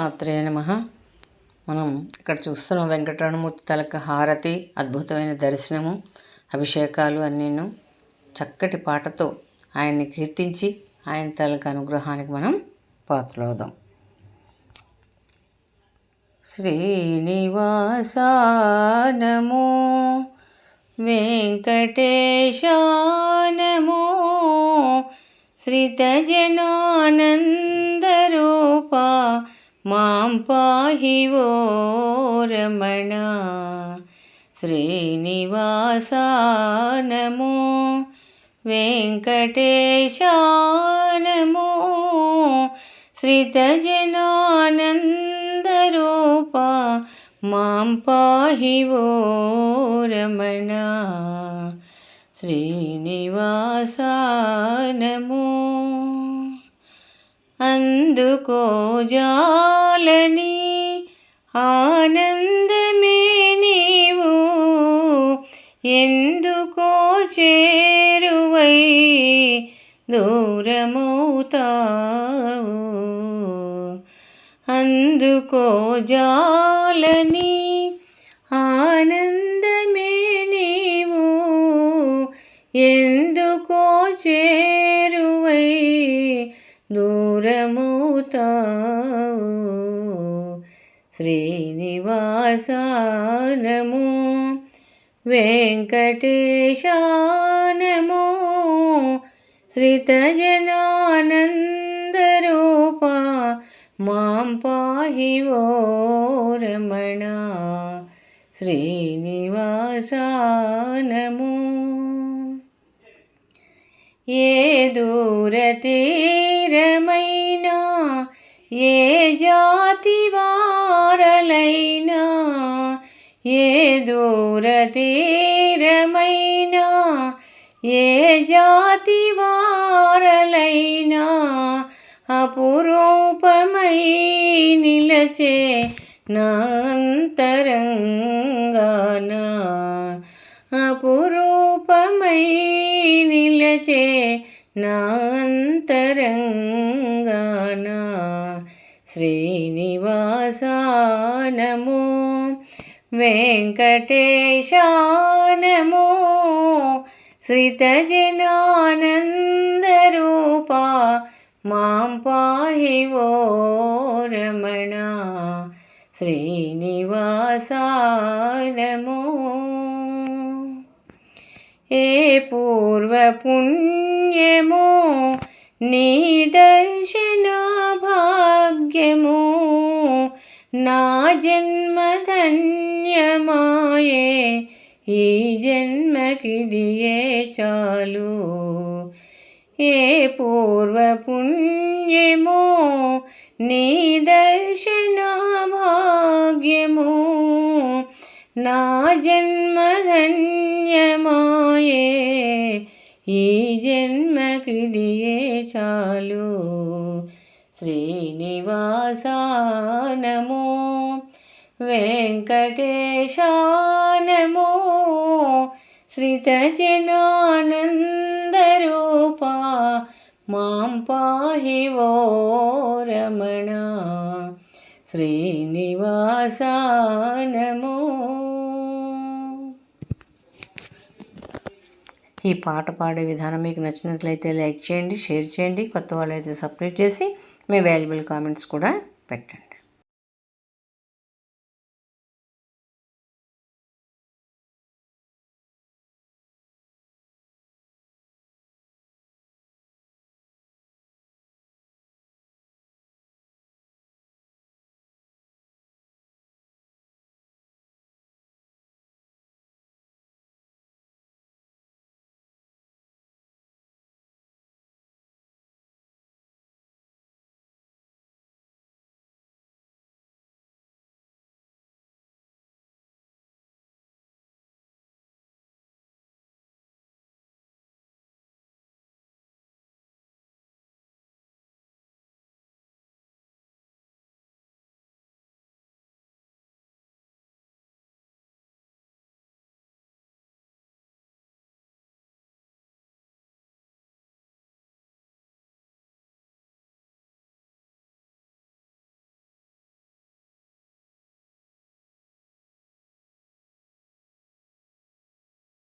మాత్రే నమ. మనం ఇక్కడ చూస్తున్నాం వెంకటరమణమూర్తి తలక హారతి అద్భుతమైన దర్శనము అభిషేకాలు అన్నీను. చక్కటి పాటతో ఆయన్ని కీర్తించి ఆయన తలక అనుగ్రహానికి మనం పాత్రలవుదాం. శ్రీనివాసానమో వెంకటేశానమో శ్రీతజనానందరూపా మాం పాహి ఓ రమణ. శ్రీనివాస నమో వెంకటేశ నమో శ్రితజనానందరూప మాం పాహి ఓ రమణ. శ్రీనివాస నమో అందుకో జాలని ఆనందమే నీవు. ఎందుకో చేరువై దూరమవుతావు. అందుకో జాలని ఆనందమే నీవు. ఎందుకో చే దూరమవుతావు. శ్రీనివాసనము వెంకటేశానము శ్రితజనానందరూప మాం పాహి ఓ రమణ శ్రీనివాసనము. ఏ దూర తీరమైనా ఏ జాతి వారలైనా ఏ దూర తీరమైనా ఏ జాతి వారలైనా అపురూపమై నిలచే నా నిలచే నాంతరంగాన శ్రీనివాసానము వెంకటేశానము శ్రితజనానందరూప మాం పాహి ఓ రమణ శ్రీనివాసానము. ఏ పూర్వపుణ్యమో నీ దర్శన భాగ్యము నా జన్మ ధన్యమాయే ఈ జన్మకిదియే చాలు. ఏ పూర్వపుణ్యమో నీ దర్శన భాగ్యము నా జన్మధన్యమాయే ఈ జన్మకిదియే చాలు. శ్రీనివాసానమో వెంకటేశానమో శ్రితజనానందరూప మాం పాహి ఓ రమణ. శ్రీనివాసానమో ఈ పాట పాడే విధానం మీకు నచ్చినట్లయితే లైక్ చేయండి షేర్ చేయండి కొత్త వాళ్ళైతే సబ్స్క్రైబ్ చేసి మీ వాల్యుబుల్ కామెంట్స్ కూడా పెట్టండి.